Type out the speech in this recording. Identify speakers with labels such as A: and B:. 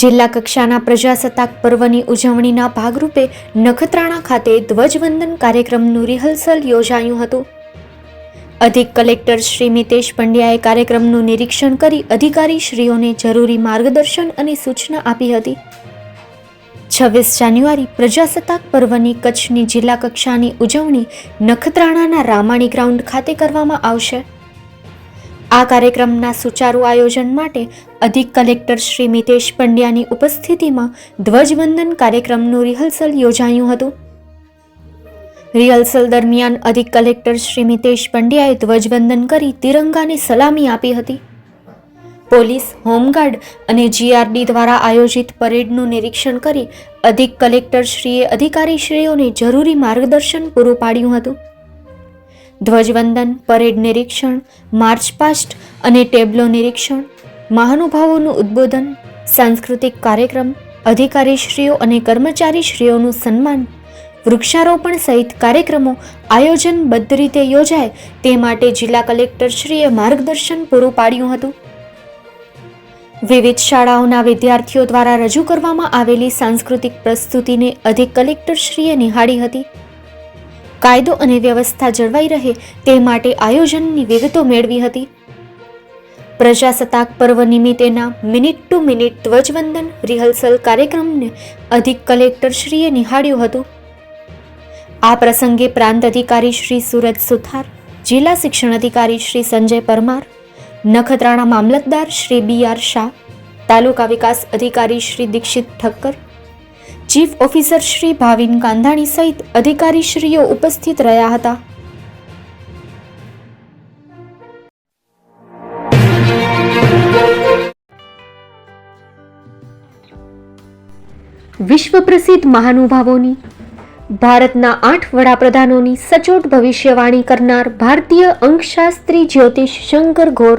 A: જિલ્લા કક્ષાના પ્રજાસત્તાક પર્વની ઉજવણીના ભાગરૂપે નખત્રાણા ખાતે ધ્વજવંદન કાર્યક્રમનું રિહર્સલ યોજાયું હતું. અધિક કલેક્ટર શ્રી મિતેશ પંડ્યાએ કાર્યક્રમનું નિરીક્ષણ કરી અધિકારીશ્રીઓને જરૂરી માર્ગદર્શન અને સૂચના આપી હતી. છવ્વીસ જાન્યુઆરી પ્રજાસત્તાક પર્વની કચ્છની જિલ્લા કક્ષાની ઉજવણી નખત્રાણાના રામાણી ગ્રાઉન્ડ ખાતે કરવામાં આવશે. આ કાર્યક્રમના સુચારુ આયોજન માટે અધિક કલેક્ટર શ્રી મિતેશ પંડ્યાની ઉપસ્થિતિમાં ધ્વજવંદન કાર્યક્રમનું રિહર્સલ યોજાયું હતું. રિહર્સલ દરમિયાન અધિક કલેક્ટર શ્રી મિતેશ પંડ્યાએ ધ્વજવંદન કરી તિરંગાને સલામી આપી હતી. પોલીસ, હોમગાર્ડ અને જીઆરડી દ્વારા આયોજિત પરેડનું નિરીક્ષણ કરી અધિક કલેક્ટરશ્રીએ અધિકારીશ્રીઓને જરૂરી માર્ગદર્શન પૂરું પાડ્યું હતું. ધ્વજવંદન, પરેડ નિરીક્ષણ, માર્ચ પાસ્ટ અને ટેબ્લો નિરીક્ષણ, મહાનુભાવોનું ઉદ્બોધન, સાંસ્કૃતિક કાર્યક્રમ, અધિકારીશ્રીઓ અને કર્મચારીશ્રીઓનું સન્માન, વૃક્ષારોપણ સહિત કાર્યક્રમો આયોજનબદ્ધ રીતે યોજાય તે માટે જિલ્લા કલેક્ટરશ્રીએ માર્ગદર્શન પૂરું પાડ્યું હતું. વિવિધ શાળાઓના વિદ્યાર્થીઓ દ્વારા રજૂ કરવામાં આવેલી સાંસ્કૃતિક પ્રસ્તુતિને અધિક કલેક્ટરશ્રીએ નિહાળી હતી. કાયદો અને વ્યવસ્થા જળવાઈ રહે તે માટે આયોજનની વિગતો મેળવી હતી. પ્રજાસત્તાક પર્વ નિમિત્તેના મિનિટ ટુ મિનિટ ધ્વજવંદન રિહર્સલ કાર્યક્રમને અધિક કલેક્ટરશ્રીએ નિહાળ્યું હતું. આ પ્રસંગે પ્રાંત અધિકારી શ્રી સુરજ સુથાર, જિલ્લા શિક્ષણ અધિકારી શ્રી સંજય પરમાર, નખત્રાણા મામલતદાર શ્રી બી આર શાહ, તાલુકા વિકાસ અધિકારી શ્રી દીક્ષિત ઠક્કર ચીફ ઓફિસર શ્રી ભાવિન કાંધાણી સહિત અધિકારીશ્રીઓ ઉપસ્થિત રહ્યા હતા. વિશ્વ પ્રસિદ્ધ મહાનુભાવોની, ભારતના આઠ વડાપ્રધાનોની સચોટ ભવિષ્યવાણી કરનાર ભારતીય અંકશાસ્ત્રી જ્યોતિષ શંકર ઘોર